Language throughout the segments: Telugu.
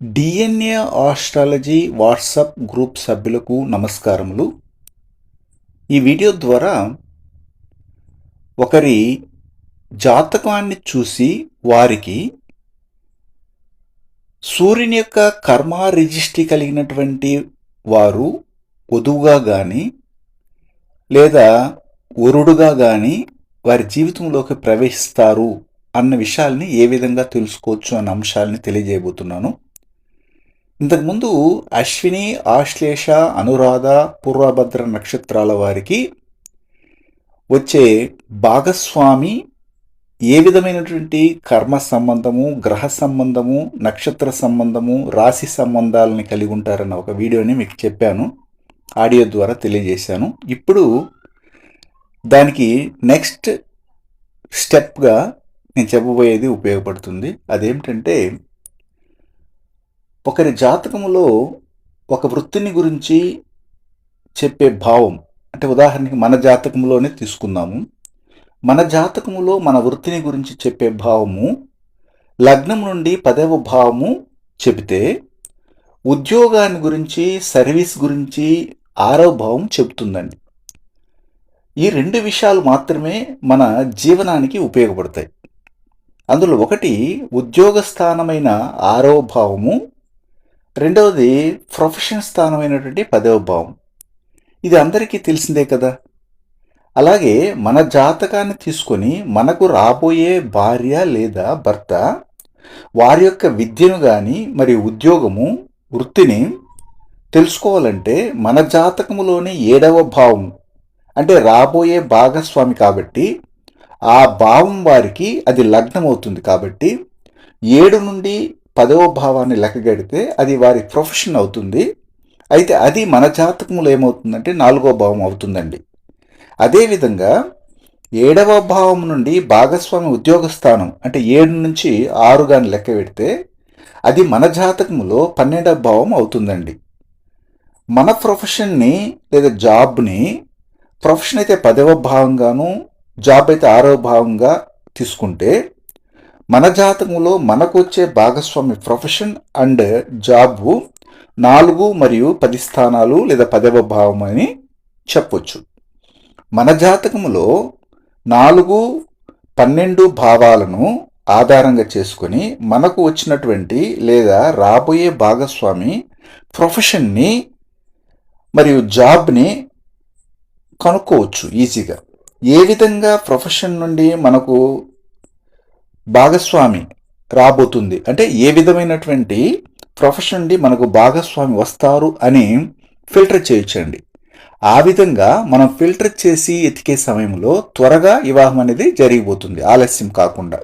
డిఎన్ఏ ఆస్ట్రాలజీ వాట్సాప్ గ్రూప్ సభ్యులకు నమస్కారములు. ఈ వీడియో ద్వారా ఒకరి జాతకాన్ని చూసి వారికి సూర్యుని యొక్క కర్మ రిజిస్ట్రీ కలిగినటువంటి వారు వధువుగా కానీ లేదా వరుడుగా కానీ వారి జీవితంలోకి ప్రవేశిస్తారు అన్న విషయాల్ని ఏ విధంగా తెలుసుకోవచ్చు అన్న అంశాలని తెలియజేయబోతున్నాను. ఇంతకుముందు అశ్విని ఆశ్లేష అనురాధ పూర్వభద్ర నక్షత్రాల వారికి వచ్చే భాగస్వామి ఏ విధమైనటువంటి కర్మ సంబంధము గ్రహ సంబంధము నక్షత్ర సంబంధము రాశి సంబంధాలని కలిగి ఉంటారన్న ఒక వీడియోని మీకు చెప్పాను ఆడియో ద్వారా తెలియజేశాను. ఇప్పుడు దానికి నెక్స్ట్ స్టెప్గా నేను చెప్పబోయేది ఉపయోగపడుతుంది. అదేమిటంటే ఒకరి జాతకములో ఒక వృత్తిని గురించి చెప్పే భావం అంటే ఉదాహరణకి మన జాతకంలోనే తీసుకుందాము. మన జాతకములో మన వృత్తిని గురించి చెప్పే భావము లగ్నం నుండి పదవ భావము చెబితే ఉద్యోగాన్ని గురించి సర్వీస్ గురించి ఆరవ భావం చెబుతుందండి. ఈ రెండు విషయాలు మాత్రమే మన జీవనానికి ఉపయోగపడతాయి. అందులో ఒకటి ఉద్యోగ స్థానమైన ఆరవ భావము రెండవది ప్రొఫెషన్ స్థానమైనటువంటి పదవ భావం. ఇది అందరికీ తెలిసిందే కదా. అలాగే మన జాతకాన్ని తీసుకొని మనకు రాబోయే భార్య లేదా భర్త వారి యొక్క విద్యను కానీ మరి ఉద్యోగము వృత్తిని తెలుసుకోవాలంటే మన జాతకములోని ఏడవ భావం అంటే రాబోయే భాగస్వామి కాబట్టి ఆ భావం వారికి అది లగ్నం అవుతుంది కాబట్టి ఏడు నుండి పదవ భావాన్ని లెక్కగడితే అది వారి ప్రొఫెషన్ అవుతుంది. అయితే అది మన జాతకములు ఏమవుతుందంటే నాలుగో భావం అవుతుందండి. అదేవిధంగా ఏడవ భావం నుండి భాగస్వామి ఉద్యోగ స్థానం అంటే ఏడు నుంచి ఆరు కానీ లెక్క పెడితే అది మన జాతకములో పన్నెండవ భావం అవుతుందండి. మన ప్రొఫెషన్ని లేదా జాబ్ని ప్రొఫెషన్ అయితే పదవ భావంగాను జాబ్ అయితే ఆరవ భావంగా తీసుకుంటే మన జాతకంలో మనకు వచ్చే భాగస్వామి ప్రొఫెషన్ అండ్ జాబ్ నాలుగు మరియు పది స్థానాలు లేదా పదవ భావం అని చెప్పొచ్చు. మన జాతకములో నాలుగు పన్నెండు భావాలను ఆధారంగా చేసుకొని మనకు వచ్చినటువంటి లేదా రాబోయే భాగస్వామి ప్రొఫెషన్ని మరియు జాబ్ని కనుక్కోవచ్చు ఈజీగా. ఏ విధంగా ప్రొఫెషన్ నుండి మనకు భాగస్వామి రాబోతుంది. అంటే ఏ విధమైనటువంటి ప్రొఫెషన్ నుండి మనకు భాగస్వామి వస్తారు అని ఫిల్టర్ చేయొచ్చండి. ఆ విధంగా మనం ఫిల్టర్ చేసి ఎతికే సమయంలో త్వరగా వివాహం అనేది జరిగిపోతుంది. ఆలస్యం కాకుండా.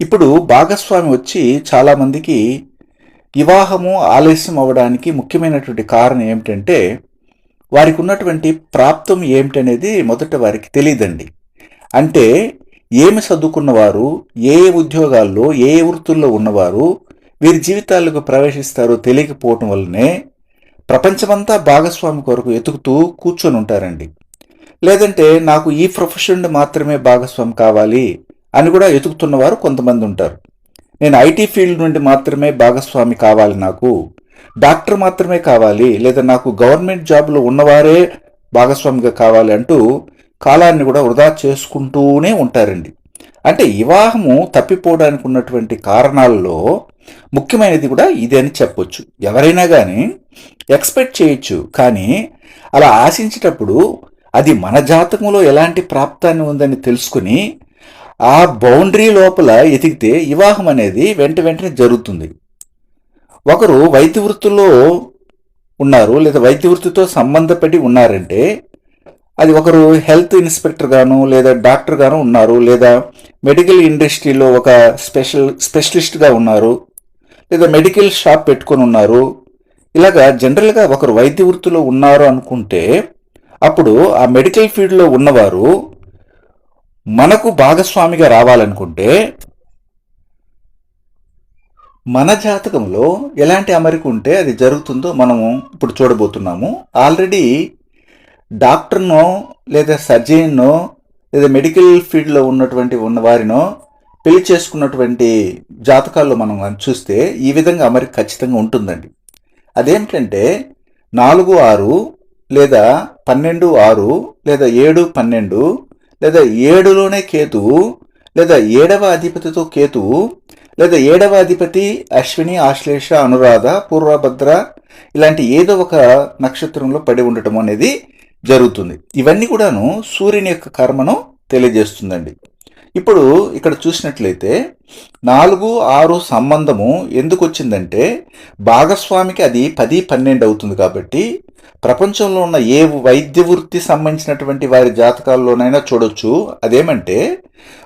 ఇప్పుడు భాగస్వామి వచ్చి చాలామందికి వివాహము ఆలస్యం అవ్వడానికి ముఖ్యమైనటువంటి కారణం ఏమిటంటే వారికి ఉన్నటువంటి ప్రాప్తం ఏమిటనేది మొదట వారికి తెలియదండి. అంటే ఏమి చదువుకున్నవారు ఏ ఏ ఉద్యోగాల్లో ఏ ఏ వృత్తుల్లో ఉన్నవారు వీరి జీవితాలకు ప్రవేశిస్తారో తెలియకపోవటం వల్లనే ప్రపంచమంతా భాగస్వామి కొరకు ఎతుకుతూ కూర్చొని ఉంటారండి. లేదంటే నాకు ఈ ప్రొఫెషన్ మాత్రమే భాగస్వామి కావాలి అని కూడా ఎతుకుతున్నవారు కొంతమంది ఉంటారు. నేను ఐటీ ఫీల్డ్ నుండి మాత్రమే భాగస్వామి కావాలి నాకు డాక్టర్ మాత్రమే కావాలి లేదా నాకు గవర్నమెంట్ జాబ్లో ఉన్నవారే భాగస్వామిగా కావాలి అంటూ కాలాన్ని కూడా వృధా చేసుకుంటూనే ఉంటారండి. అంటే వివాహము తప్పిపోవడానికి ఉన్నటువంటి కారణాల్లో ముఖ్యమైనది కూడా ఇది అని చెప్పొచ్చు. ఎవరైనా కానీ ఎక్స్పెక్ట్ చేయొచ్చు. కానీ అలా ఆశించేటప్పుడు అది మన జాతకంలో ఎలాంటి ప్రాప్తాన్ని ఉందని తెలుసుకుని ఆ బౌండరీ లోపల ఎతికితే వివాహం అనేది వెంట వెంటనే జరుగుతుంది. ఒకరు వైద్య వృత్తిలో ఉన్నారు లేదా వైద్య వృత్తితో సంబంధపడి ఉన్నారంటే అది ఒకరు హెల్త్ ఇన్స్పెక్టర్ గాను లేదా డాక్టర్ గాను ఉన్నారు లేదా మెడికల్ ఇండస్ట్రీలో ఒక స్పెషల్ స్పెషలిస్ట్గా ఉన్నారు లేదా మెడికల్ షాప్ పెట్టుకొని ఉన్నారు. ఇలాగా జనరల్గా ఒకరు వైద్య వృత్తిలో ఉన్నారు అనుకుంటే అప్పుడు ఆ మెడికల్ ఫీల్డ్లో ఉన్నవారు మనకు భాగస్వామిగా రావాలనుకుంటే మన జాతకంలో ఎలాంటి అమరిక ఉంటే అది జరుగుతుందో మనము ఇప్పుడు చూడబోతున్నాము. ఆల్రెడీ డాక్టర్నో లేదా సర్జనో లేదా మెడికల్ ఫీల్డ్లో ఉన్నటువంటి ఉన్న వారినో పెళ్ళి చేసుకున్నటువంటి జాతకాల్లో మనం చూస్తే ఈ విధంగా అమరిక ఖచ్చితంగా ఉంటుందండి. అదేమిటంటే నాలుగు ఆరు లేదా పన్నెండు ఆరు లేదా ఏడు పన్నెండు లేదా ఏడులోనే కేతువు లేదా ఏడవ అధిపతితో కేతువు లేదా ఏడవ అధిపతి అశ్విని ఆశ్లేష అనురాధ పూర్వభద్ర ఇలాంటి ఏదో ఒక నక్షత్రంలో పడి ఉండటం అనేది జరుగుతుంది. ఇవన్నీ కూడాను సూర్యుని యొక్క కర్మను తెలియజేస్తుందండి. ఇప్పుడు ఇక్కడ చూసినట్లయితే నాలుగు ఆరు సంబంధము ఎందుకు వచ్చిందంటే భాగస్వామికి అది పది పన్నెండు అవుతుంది కాబట్టి ప్రపంచంలో ఉన్న ఏ వైద్య వృత్తి సంబంధించినటువంటి వారి జాతకాల్లోనైనా చూడొచ్చు. అదేమంటే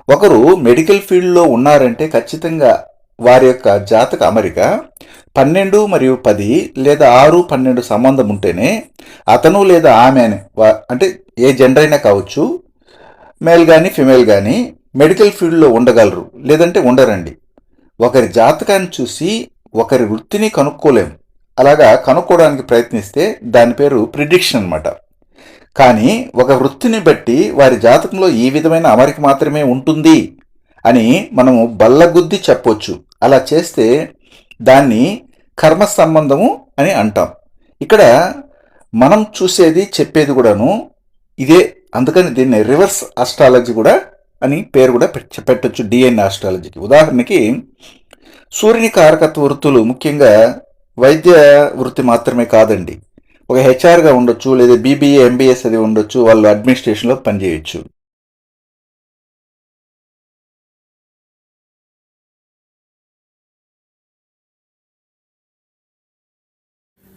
ఒకరు మెడికల్ ఫీల్డ్లో ఉన్నారంటే ఖచ్చితంగా వారి యొక్క జాతక అమరిక పన్నెండు మరియు పది లేదా ఆరు పన్నెండు సంబంధం ఉంటేనే అతను లేదా ఆమె అని అంటే ఏ జెండర్ అయినా కావచ్చు మేల్ కానీ ఫిమేల్ కానీ మెడికల్ ఫీల్డ్లో ఉండగలరు. లేదంటే ఉండరండి. ఒకరి జాతకాన్ని చూసి ఒకరి వృత్తిని కనుక్కోలేం. అలాగా కనుక్కోవడానికి ప్రయత్నిస్తే దాని పేరు ప్రిడిక్షన్ అన్నమాట. కానీ ఒక వృత్తిని బట్టి వారి జాతకంలో ఈ విధమైన అమరిక మాత్రమే ఉంటుంది అని మనము బల్లగుద్ది చెప్పొచ్చు. అలా చేస్తే దాన్ని కర్మ సంబంధము అని అంటాం. ఇక్కడ మనం చూసేది చెప్పేది కూడాను ఇదే. అందుకని దీన్ని రివర్స్ ఆస్ట్రాలజీ కూడా అని పేరు కూడా పెట్టచ్చు పెట్టొచ్చు ఆస్ట్రాలజీకి ఉదాహరణకి సూర్యుని కారకత్వ వృత్తులు ముఖ్యంగా వైద్య వృత్తి మాత్రమే కాదండి. ఒక హెచ్ఆర్గా ఉండొచ్చు లేదా బీబీఏ ఎంబీఎస్ అది ఉండొచ్చు వాళ్ళు అడ్మినిస్ట్రేషన్లో పనిచేయొచ్చు.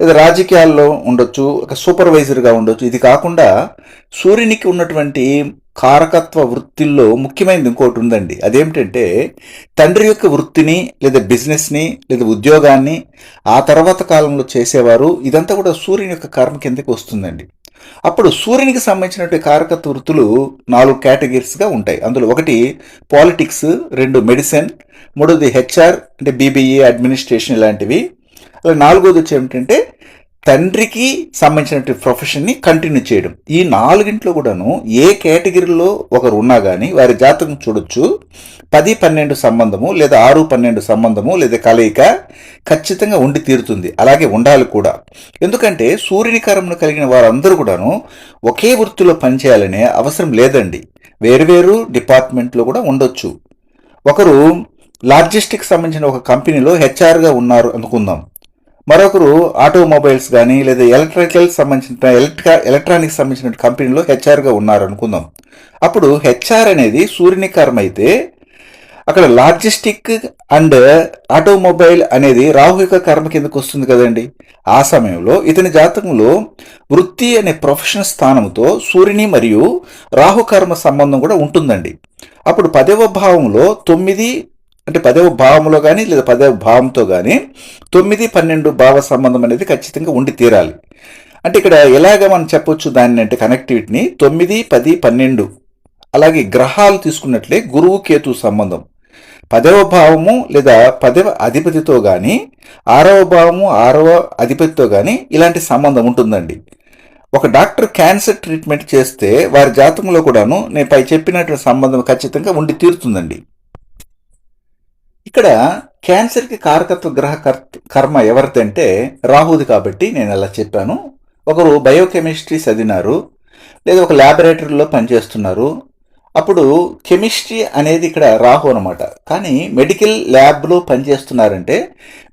లేదా రాజకీయాల్లో ఉండొచ్చు ఒక సూపర్వైజర్గా ఉండొచ్చు. ఇది కాకుండా సూర్యునికి ఉన్నటువంటి కారకత్వ వృత్తిల్లో ముఖ్యమైనది ఇంకోటి ఉందండి. అదేమిటంటే తండ్రి యొక్క వృత్తిని లేదా బిజినెస్ని లేదా ఉద్యోగాన్ని ఆ తర్వాత కాలంలో చేసేవారు. ఇదంతా కూడా సూర్యుని యొక్క కర్మ కిందకి వస్తుందండి. అప్పుడు సూర్యునికి సంబంధించినటువంటి కారకత్వ వృత్తులు నాలుగు కేటగిరీస్గా ఉంటాయి. అందులో ఒకటి పాలిటిక్స్ రెండు మెడిసిన్ మూడోది హెచ్ఆర్ అంటే బీబీఏ అడ్మినిస్ట్రేషన్ ఇలాంటివి. అలా నాలుగోది వచ్చి ఏమిటంటే తండ్రికి సంబంధించినటువంటి ప్రొఫెషన్ని కంటిన్యూ చేయడం. ఈ నాలుగింట్లో కూడాను ఏ కేటగిరీలో ఒకరు ఉన్నా కానీ వారి జాతకం చూడొచ్చు. పది పన్నెండు సంబంధము లేదా ఆరు పన్నెండు సంబంధము లేదా కలయిక ఖచ్చితంగా ఉండి తీరుతుంది. అలాగే ఉండాలి కూడా. ఎందుకంటే సూర్యుని కరమును కలిగిన వారందరూ కూడాను ఒకే వృత్తిలో పనిచేయాలనే అవసరం లేదండి. వేరువేరు డిపార్ట్మెంట్లో కూడా ఉండొచ్చు. ఒకరు లాజిస్టిక్ సంబంధించిన ఒక కంపెనీలో హెచ్ఆర్గా ఉన్నారు అనుకుందాం. మరొకరు ఆటోమొబైల్స్ కానీ లేదా ఎలక్ట్రికల్ సంబంధించిన ఎలక్ట్రా ఎలక్ట్రానిక్స్ సంబంధించిన కంపెనీలో హెచ్ఆర్గా ఉన్నారు అనుకుందాం. అప్పుడు హెచ్ఆర్ అనేది సూర్యుని కర్మ అయితే అక్కడ లాజిస్టిక్ అండ్ ఆటోమొబైల్ అనేది రాహు యొక్క కర్మ కిందకు వస్తుంది కదండి. ఆ సమయంలో ఇతని జాతకంలో వృత్తి అనే ప్రొఫెషన్ స్థానంతో సూర్యుని మరియు రాహు కర్మ సంబంధం కూడా ఉంటుందండి. అప్పుడు పదవ భావంలో తొమ్మిది అంటే పదవ భావంలో కానీ లేదా పదవ భావంతో కానీ తొమ్మిది పన్నెండు భావ సంబంధం అనేది ఖచ్చితంగా ఉండి తీరాలి. అంటే ఇక్కడ ఎలాగ మనం చెప్పొచ్చు దాన్ని అంటే కనెక్టివిటీని తొమ్మిది పది పన్నెండు. అలాగే గ్రహాలు తీసుకున్నట్లే గురువు కేతు సంబంధం. పదవ భావము లేదా పదవ అధిపతితో కానీ ఆరవ భావము ఆరవ అధిపతితో కానీ ఇలాంటి సంబంధం ఉంటుందండి. ఒక డాక్టర్ క్యాన్సర్ ట్రీట్మెంట్ చేస్తే వారి జాతకంలో కూడాను నేను పై చెప్పినటువంటి సంబంధం ఖచ్చితంగా ఉండి తీరుతుందండి. ఇక్కడ క్యాన్సర్కి కారకత్వ గ్రహ కర్మ ఎవరిదంటే రాహుది కాబట్టి నేను అలా చెప్పాను. ఒకరు బయోకెమిస్ట్రీ చదివినారు లేదా ఒక ల్యాబొరేటరీలో పనిచేస్తున్నారు. అప్పుడు కెమిస్ట్రీ అనేది ఇక్కడ రాహు అనమాట కానీ మెడికల్ ల్యాబ్లో పనిచేస్తున్నారంటే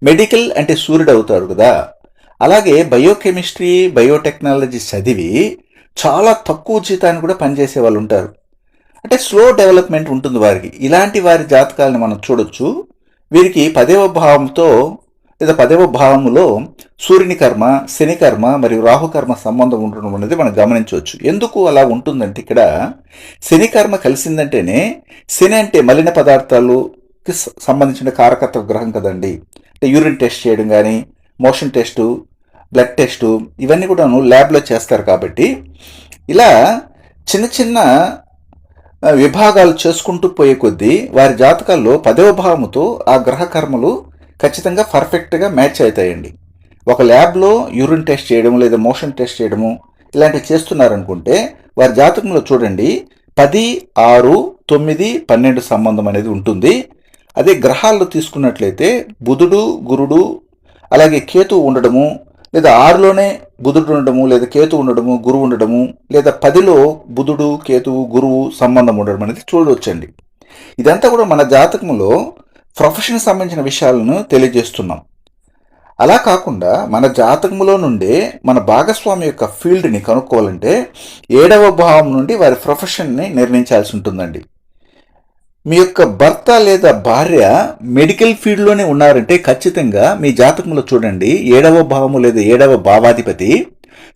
మెడికల్ అంటే సూర్యుడు అవుతాడు కదా. అలాగే బయోకెమిస్ట్రీ బయోటెక్నాలజీ చదివి చాలా తక్కువ జీతాన్ని కూడా పనిచేసే వాళ్ళు ఉంటారు. అంటే స్లో డెవలప్మెంట్ ఉంటుంది వారికి. ఇలాంటి వారి జాతకాలను మనం చూడొచ్చు. వీరికి పదవ భావంతో లేదా పదవ భావములో సూర్యుని కర్మ శని కర్మ మరియు రాహుకర్మ సంబంధం ఉండడం అనేది మనం గమనించవచ్చు. ఎందుకు అలా ఉంటుందంటే ఇక్కడ శని కర్మ కలిసిందంటేనే శని అంటే మలిన పదార్థాలుకి సంబంధించిన కారకత్వ గ్రహం కదండి. అంటే యూరిన్ టెస్ట్ చేయడం కానీ మోషన్ టెస్టు బ్లడ్ టెస్టు ఇవన్నీ కూడాను ల్యాబ్లో చేస్తారు కాబట్టి. ఇలా చిన్న చిన్న విభాగాలు చేసుకుంటూ పోయే కొద్దీ వారి జాతకాల్లో పదవ భావముతో ఆ గ్రహ కర్మలు ఖచ్చితంగా పర్ఫెక్ట్గా మ్యాచ్ అవుతాయండి. ఒక ల్యాబ్లో యూరిన్ టెస్ట్ చేయడము లేదా మోషన్ టెస్ట్ చేయడము ఇలాంటివి చేస్తున్నారనుకుంటే వారి జాతకంలో చూడండి పది ఆరు తొమ్మిది పన్నెండు సంబంధం అనేది ఉంటుంది. అదే గ్రహాల్లో తీసుకున్నట్లయితే బుధుడు గురుడు అలాగే కేతు ఉండడము లేదా ఆరులోనే బుధుడు ఉండడము లేదా కేతు ఉండడము గురువు ఉండడము లేదా పదిలో బుధుడు కేతువు గురువు సంబంధం ఉండడం అనేది చూడవచ్చండి ఇదంతా కూడా మన జాతకంలో ప్రొఫెషన్ సంబంధించిన విషయాలను తెలియజేస్తున్నాం. అలా కాకుండా మన జాతకములో నుండే మన భాగస్వామి యొక్క ఫీల్డ్ని కనుక్కోవాలంటే ఏడవ భావం నుండి వారి ప్రొఫెషన్ని నిర్ణయించాల్సి ఉంటుందండి. మీ యొక్క భర్త లేదా భార్య మెడికల్ ఫీల్డ్లోనే ఉన్నారంటే ఖచ్చితంగా మీ జాతకంలో చూడండి ఏడవ భావము లేదా ఏడవ భావాధిపతి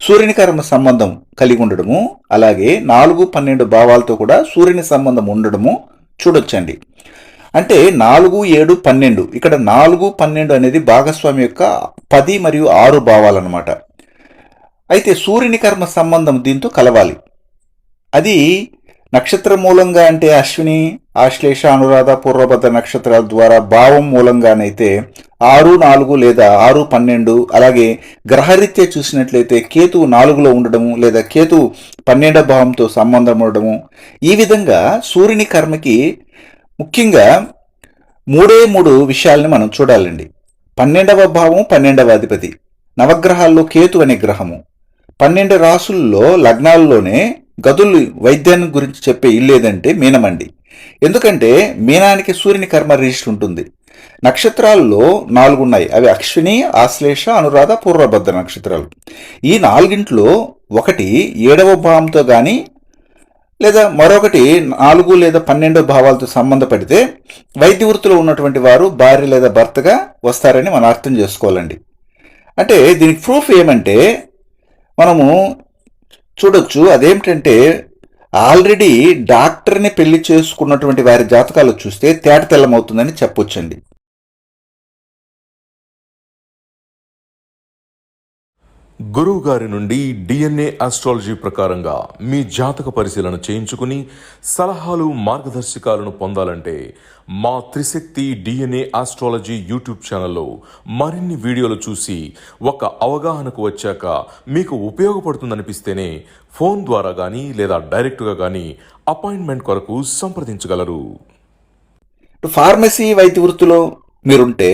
సూర్యుని కర్మ సంబంధం కలిగి ఉండడము అలాగే నాలుగు పన్నెండు భావాలతో కూడా సూర్యుని సంబంధం ఉండడము చూడొచ్చండి. అంటే నాలుగు ఏడు పన్నెండు ఇక్కడ నాలుగు పన్నెండు అనేది భాగస్వామి యొక్క పది మరియు ఆరు భావాలన్నమాట. అయితే సూర్యుని కర్మ సంబంధం దీంతో కలవాలి. అది నక్షత్ర మూలంగా అంటే అశ్విని ఆశ్లేష అనురాధ పూర్వభద్ర నక్షత్రాల ద్వారా భావం మూలంగానైతే ఆరు నాలుగు లేదా ఆరు పన్నెండు అలాగే గ్రహరీత్యా చూసినట్లయితే కేతువు నాలుగులో ఉండడము లేదా కేతువు పన్నెండవ భావంతో సంబంధం ఉండడము. ఈ విధంగా సూర్యుని కర్మకి ముఖ్యంగా మూడే మూడు విషయాల్ని మనం చూడాలండి. పన్నెండవ భావం పన్నెండవ అధిపతి. నవగ్రహాల్లో కేతు అనే గ్రహము. పన్నెండు రాసుల్లో లగ్నాల్లోనే గదులు వైద్యాన్ని గురించి చెప్పే ఇల్లేదంటే మీనమండి. ఎందుకంటే మీనానికి సూర్యుని కర్మ రిజిస్టర్ ఉంటుంది. నక్షత్రాల్లో నాలుగు ఉన్నాయి అవి అశ్విని ఆశ్లేష అనురాధ పూర్వభద్ర నక్షత్రాలు. ఈ నాలుగింట్లో ఒకటి ఏడవ భావంతో కానీ లేదా మరొకటి నాలుగు లేదా పన్నెండో భావాలతో సంబంధపడితే వైద్య వృత్తిలో ఉన్నటువంటి వారు భార్య లేదా భర్తగా వస్తారని మనం అర్థం చేసుకోవాలండి. అంటే దీనికి ప్రూఫ్ ఏమంటే మనము చూడొచ్చు. అదేమిటంటే ఆల్రెడీ డాక్టర్ని పెళ్ళి చేసుకున్నటువంటి వారి జాతకాలు చూస్తే తేట తెల్లమవుతుందని చెప్పొచ్చండి. గురువు గారి నుండి డిఎన్ఏ ఆస్ట్రాలజీ ప్రకారంగా మీ జాతక పరిశీలన చేయించుకుని సలహాలు మార్గదర్శకాలను పొందాలంటే మా త్రిశక్తి డిఎన్ఏ ఆస్ట్రాలజీ యూట్యూబ్ ఛానల్లో మరిన్ని వీడియోలు చూసి ఒక అవగాహనకు వచ్చాక మీకు ఉపయోగపడుతుందనిపిస్తేనే ఫోన్ ద్వారా కానీ లేదా డైరెక్ట్గా కానీ అపాయింట్మెంట్ కొరకు సంప్రదించగలరు. ఫార్మసీ వైద్య వృత్తిలో మీరుంటే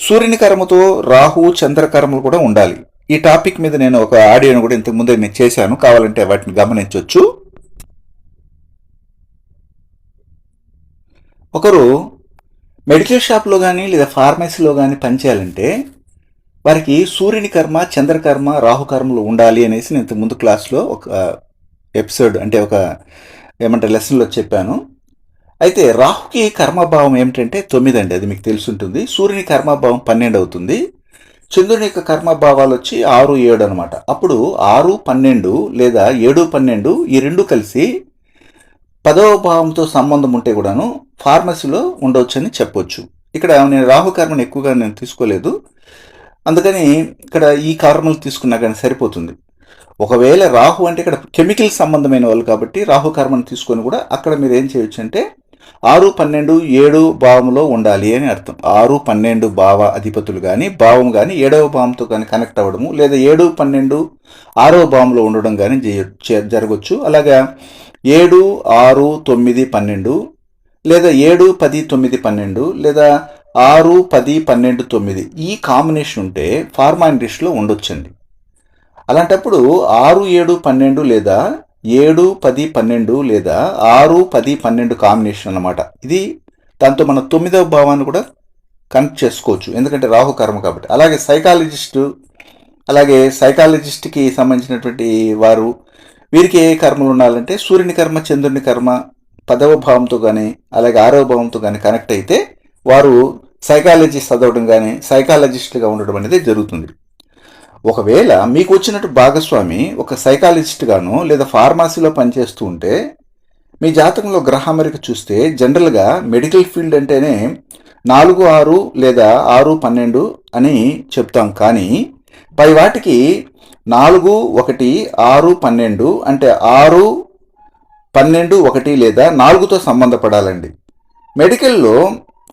సూర్యుని కర్మతో రాహు చంద్రకర్మలు కూడా ఉండాలి. ఈ టాపిక్ మీద నేను ఒక ఆడియోను కూడా ఇంతకుముందే నేను చేశాను. కావాలంటే వాటిని గమనించవచ్చు ఒకరు మెడికల్ షాప్లో కానీ లేదా ఫార్మసీలో కానీ పనిచేయాలంటే వారికి సూర్యుని కర్మ చంద్రకర్మ రాహుకర్మలు ఉండాలి అనేసి నేను ముందు క్లాస్లో ఒక ఎపిసోడ్ అంటే ఒక ఏమంటారు లెసన్లో చెప్పాను. అయితే రాహుకి కర్మభావం ఏమిటంటే తొమ్మిది అండి అది మీకు తెలిసి ఉంటుంది సూర్యుని కర్మభావం పన్నెండు అవుతుంది. చంద్రుని యొక్క కర్మభావాలు వచ్చి ఆరు ఏడు అనమాట అప్పుడు ఆరు పన్నెండు లేదా ఏడు పన్నెండు ఈ రెండు కలిసి పదవ భావంతో సంబంధం ఉంటే కూడాను ఫార్మసీలో ఉండవచ్చని చెప్పొచ్చు. ఇక్కడ నేను రాహు కర్మను ఎక్కువగా నేను తీసుకోలేదు. అందుకని ఇక్కడ ఈ కర్మలు తీసుకున్నా కానీ సరిపోతుంది. ఒకవేళ రాహు అంటే ఇక్కడ కెమికల్ సంబంధమైన వాళ్ళు కాబట్టి రాహు కర్మను తీసుకొని కూడా అక్కడ మీరు ఏం చేయొచ్చు అంటే ఆరు పన్నెండు ఏడు భావంలో ఉండాలి అని అర్థం. ఆరు పన్నెండు భావ అధిపతులు కానీ భావం కానీ ఏడవ భావంతో కానీ కనెక్ట్ అవ్వడము లేదా ఏడు పన్నెండు ఆరవ భావంలో ఉండడం కానీ చేయ- జరగవచ్చు అలాగా ఏడు ఆరు తొమ్మిది పన్నెండు లేదా ఏడు పది తొమ్మిది పన్నెండు లేదా ఆరు పది పన్నెండు తొమ్మిది ఈ కాంబినేషన్ ఉంటే ఫార్మా ఇండస్ట్రీలో ఉండొచ్చండి. అలాంటప్పుడు ఆరు ఏడు పన్నెండు లేదా ఏడు పది పన్నెండు లేదా ఆరు పది పన్నెండు కాంబినేషన్ అన్నమాట. ఇది దాంతో మన తొమ్మిదవ భావాన్ని కూడా కనెక్ట్ చేసుకోవచ్చు. ఎందుకంటే రాహుకర్మ కాబట్టి. అలాగే సైకాలజిస్టు అలాగే సైకాలజిస్ట్కి సంబంధించినటువంటి వారు వీరికి ఏ కర్మలు ఉండాలంటే సూర్యుని కర్మ చంద్రుని కర్మ పదవ భావంతో కానీ అలాగే ఆరవ భావంతో కానీ కనెక్ట్ అయితే వారు సైకాలజీ చదవడం కానీ సైకాలజిస్ట్గా ఉండడం అనేది జరుగుతుంది. ఒకవేళ మీకు వచ్చినట్టు భాగస్వామి ఒక సైకాలజిస్ట్గాను లేదా ఫార్మసీలో పనిచేస్తూ ఉంటే మీ జాతకంలో గ్రహామరిక చూస్తే జనరల్గా మెడికల్ ఫీల్డ్ అంటేనే నాలుగు ఆరు లేదా ఆరు పన్నెండు అని చెప్తాం. కానీ పై వాటికి నాలుగు ఒకటి ఆరు పన్నెండు అంటే ఆరు పన్నెండు ఒకటి లేదా నాలుగుతో సంబంధపడాలండి. మెడికల్లో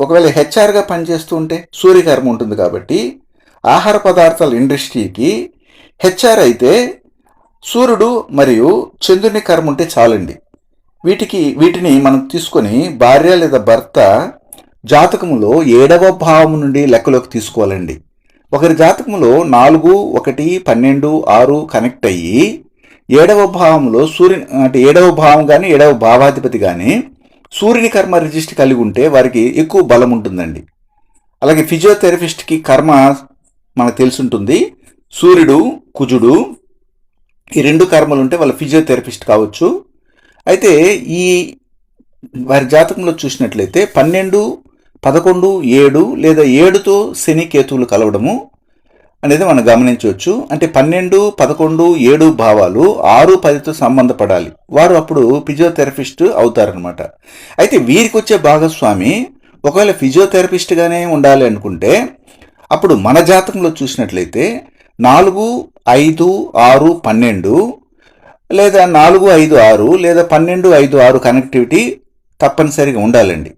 ఒకవేళ హెచ్ఆర్గా పనిచేస్తూ ఉంటే సూర్యకర్మ ఉంటుంది కాబట్టి ఆహార పదార్థాల ఇండస్ట్రీకి హెచ్ఆర్ అయితే సూర్యుడు మరియు చంద్రుని కర్మ ఉంటే చాలండి. వీటికి వీటిని మనం తీసుకొని భార్య లేదా భర్త జాతకములో ఏడవ భావం నుండి లెక్కలోకి తీసుకోవాలండి. ఒకరి జాతకంలో నాలుగు ఒకటి పన్నెండు ఆరు కనెక్ట్ అయ్యి ఏడవ భావంలో సూర్యుని అంటే ఏడవ భావం కానీ ఏడవ భావాధిపతి కానీ సూర్యుని కర్మ రిజిస్టర్ కలిగి ఉంటే వారికి ఎక్కువ బలం ఉంటుందండి. అలాగే ఫిజియోథెరపిస్ట్కి కర్మ మనకు తెలుసుంటుంది. సూర్యుడు కుజుడు ఈ రెండు కర్మలు ఉంటే వాళ్ళ ఫిజియోథెరపిస్ట్ కావచ్చు. అయితే ఈ వారి జాతకంలో చూసినట్లయితే పన్నెండు పదకొండు ఏడు లేదా ఏడుతో శని కేతువులు కలవడము అనేది మనం గమనించవచ్చు. అంటే పన్నెండు పదకొండు ఏడు భావాలు ఆరు పదితో సంబంధపడాలి. వారు అప్పుడు ఫిజియోథెరపిస్ట్ అవుతారనమాట అయితే వీరికి వచ్చే భాగస్వామి ఒకవేళ ఫిజియోథెరపిస్ట్గానే ఉండాలి అనుకుంటే అప్పుడు మన జాతకంలో చూసినట్లయితే నాలుగు ఐదు ఆరు పన్నెండు లేదా నాలుగు ఐదు ఆరు లేదా పన్నెండు ఐదు ఆరు కనెక్టివిటీ తప్పనిసరిగా ఉండాలండి.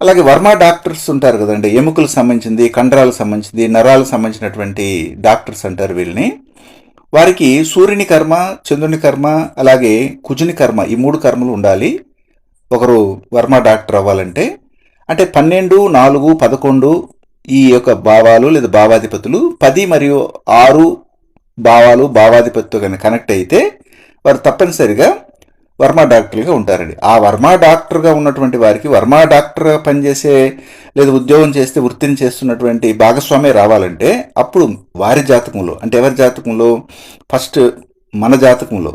అలాగే వర్మ డాక్టర్స్ ఉంటారు కదండి. ఎముకలకు సంబంధించింది కండరాలకు సంబంధించింది నరాలకు సంబంధించినటువంటి డాక్టర్స్ అంటారు వీళ్ళని. వారికి సూర్యుని కర్మ చంద్రుని కర్మ అలాగే కుజుని కర్మ ఈ మూడు కర్మలు ఉండాలి. ఒకరు వర్మ డాక్టర్ అవ్వాలంటే అంటే పన్నెండు నాలుగు పదకొండు ఈ యొక్క భావాలు లేదా భావాధిపతులు పది మరియు ఆరు భావాలు భావాధిపతితో కానీ కనెక్ట్ అయితే వారు తప్పనిసరిగా వర్మ డాక్టర్గా ఉంటారండి. ఆ వర్మ డాక్టర్గా ఉన్నటువంటి వారికి వర్మ డాక్టర్గా పనిచేసే లేదా ఉద్యోగం చేస్తే వృత్తిని చేస్తున్నటువంటి భాగస్వామి రావాలంటే అప్పుడు వారి జాతకంలో అంటే ఎవరి జాతకంలో? ఫస్ట్ మన జాతకంలో.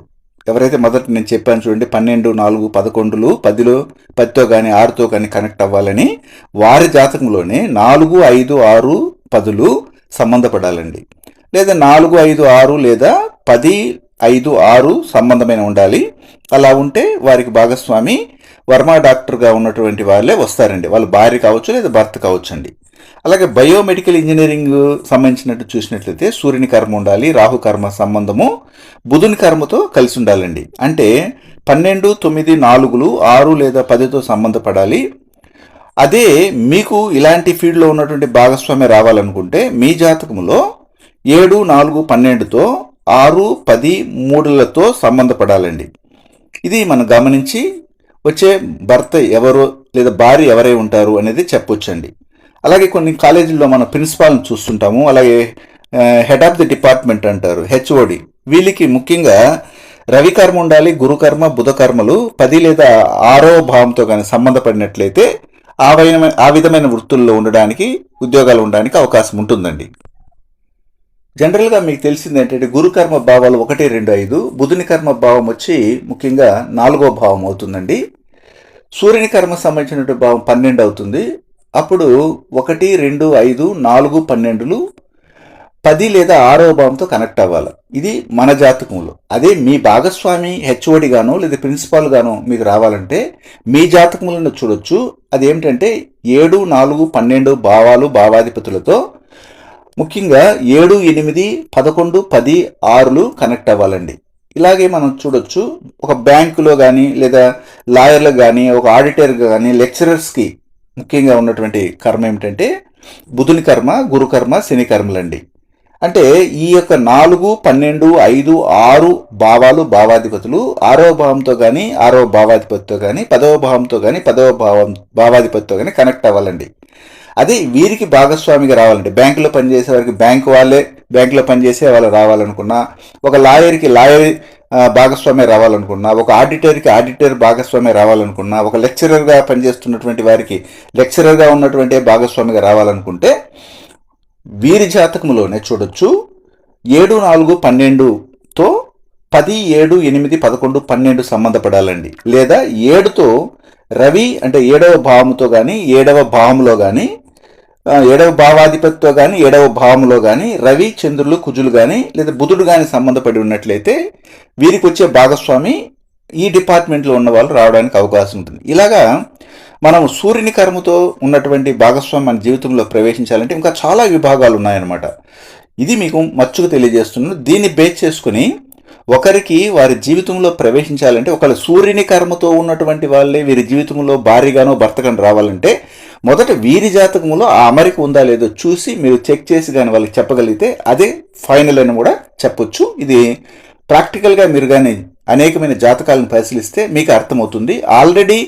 ఎవరైతే మొదట నేను చెప్పాను చూడండి పన్నెండు నాలుగు పదకొండులు పదిలో పదితో కానీ ఆరుతో కానీ కనెక్ట్ అవ్వాలని వారి జాతకంలోనే నాలుగు ఐదు ఆరు పదులు సంబంధపడాలండి. లేదా నాలుగు ఐదు ఆరు లేదా పది ఐదు ఆరు సంబంధమైన ఉండాలి. అలా ఉంటే వారికి భాగస్వామి వర్మ డాక్టర్గా ఉన్నటువంటి వాళ్ళే వస్తారండి. వాళ్ళ భార్య కావచ్చు లేదా భర్త కావచ్చు అండి అలాగే బయోమెడికల్ ఇంజనీరింగ్ సంబంధించినట్టు చూసినట్లయితే సూర్యుని కర్మ ఉండాలి రాహు కర్మ సంబంధము బుధుని కర్మతో కలిసి ఉండాలండి. అంటే పన్నెండు తొమ్మిది నాలుగులు ఆరు లేదా పదితో సంబంధపడాలి. అదే మీకు ఇలాంటి ఫీల్డ్లో ఉన్నటువంటి భాగస్వామి రావాలనుకుంటే మీ జాతకంలో ఏడు నాలుగు పన్నెండుతో ఆరు పది మూడులతో సంబంధపడాలండి. ఇది మనం గమనించి వచ్చే భర్త ఎవరు లేదా భార్య ఎవరై ఉంటారు అనేది చెప్పొచ్చండి. అలాగే కొన్ని కాలేజీల్లో మనం ప్రిన్సిపాల్ని చూస్తుంటాము. అలాగే హెడ్ ఆఫ్ ది డిపార్ట్మెంట్ అంటారు హెచ్ఓడి. వీళ్ళకి ముఖ్యంగా రవికర్మ ఉండాలి గురుకర్మ బుధకర్మలు పది లేదా ఆరో భావంతో కానీ సంబంధపడినట్లయితే ఆ విధమైన ఆ విధమైన వృత్తుల్లో ఉండడానికి ఉద్యోగాలు ఉండడానికి అవకాశం ఉంటుందండి. జనరల్గా మీకు తెలిసింది ఏంటంటే గురుకర్మ భావాలు ఒకటి రెండు ఐదు. బుధుని కర్మ భావం వచ్చి ముఖ్యంగా నాలుగో భావం అవుతుందండి. సూర్యుని కర్మ సంబంధించినటువంటి భావం పన్నెండు అవుతుంది. అప్పుడు ఒకటి రెండు ఐదు నాలుగు పన్నెండులు పది లేదా ఆరో భావంతో కనెక్ట్ అవ్వాలి. ఇది మన జాతకంలో. అదే మీ భాగస్వామి హెచ్ఓడి గానో లేదా ప్రిన్సిపాల్ గానో మీకు రావాలంటే మీ జాతకంలో చూడొచ్చు. అదేమిటంటే ఏడు నాలుగు పన్నెండు భావాలు భావాధిపతులతో ముఖ్యంగా ఏడు ఎనిమిది పదకొండు పది ఆరులు కనెక్ట్ అవ్వాలండి. ఇలాగే మనం చూడొచ్చు ఒక బ్యాంకులో కానీ లేదా లాయర్లకు కానీ ఒక ఆడిటర్ కానీ లెక్చరర్స్కి ముఖ్యంగా ఉన్నటువంటి కర్మ ఏమిటంటే బుధుని కర్మ గురుకర్మ శని కర్మలండి. అంటే ఈ యొక్క నాలుగు పన్నెండు ఐదు ఆరు భావాలు భావాధిపతులు ఆరో భావంతో కానీ ఆరో భావాధిపతితో కానీ పదవ భావంతో కానీ పదవ భావం భావాధిపతితో కానీ కనెక్ట్ అవ్వాలండి. అది వీరికి భాగస్వామిగా రావాలంటే బ్యాంకులో పనిచేసే వారికి బ్యాంకు వాళ్ళే బ్యాంకులో పనిచేసే వాళ్ళు రావాలనుకున్నా ఒక లాయర్కి లాయర్ భాగస్వామి రావాలనుకున్నా ఒక ఆడిటర్కి ఆడిటర్ భాగస్వామి రావాలనుకున్నా ఒక లెక్చరర్గా పనిచేస్తున్నటువంటి వారికి లెక్చరర్గా ఉన్నటువంటి భాగస్వామిగా రావాలనుకుంటే వీరి జాతకంలోనే చూడొచ్చు. ఏడు నాలుగు పన్నెండుతో పది ఏడు ఎనిమిది పదకొండు పన్నెండు సంబంధపడాలండి. లేదా ఏడుతో రవి అంటే ఏడవ భావముతో కానీ ఏడవ భావంలో కానీ ఏడవ భావాధిపతితో కానీ ఏడవ భావంలో కానీ రవి చంద్రులు కుజులు కానీ లేదా బుధుడు కానీ సంబంధపడి ఉన్నట్లయితే వీరికి వచ్చే భాగస్వామి ఈ డిపార్ట్మెంట్లో ఉన్న వాళ్ళు రావడానికి అవకాశం ఉంటుంది. ఇలాగా మనం సూర్యుని కర్మతో ఉన్నటువంటి భాగస్వామి మన జీవితంలో ప్రవేశించాలంటే ఇంకా చాలా విభాగాలు ఉన్నాయన్నమాట. ఇది మీకు మచ్చుకు తెలియజేస్తున్నాను. దీన్ని బేస్ చేసుకుని ఒకరికి వారి జీవితంలో ప్రవేశించాలంటే ఒకళ్ళ సూర్యుని కర్మతో ఉన్నటువంటి వాళ్ళే వీరి జీవితంలో భారీగానో భర్తగానో రావాలంటే మొదట వీరి జాతకంలో ఆ అమరిక ఉందా లేదో చూసి మీరు చెక్ చేసి కానీ వాళ్ళకి చెప్పగలిగితే అదే ఫైనల్ అని కూడా చెప్పొచ్చు. ఇది ప్రాక్టికల్గా మీరు కానీ అనేకమైన జాతకాలను పరిశీలిస్తే మీకు అర్థమవుతుంది. ఆల్రెడీ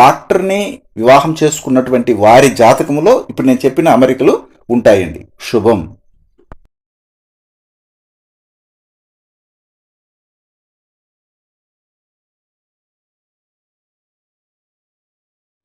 డాక్టర్ని వివాహం చేసుకున్నటువంటి వారి జాతకంలో ఇప్పుడు నేను చెప్పిన అమరికలు ఉంటాయండి. శుభం.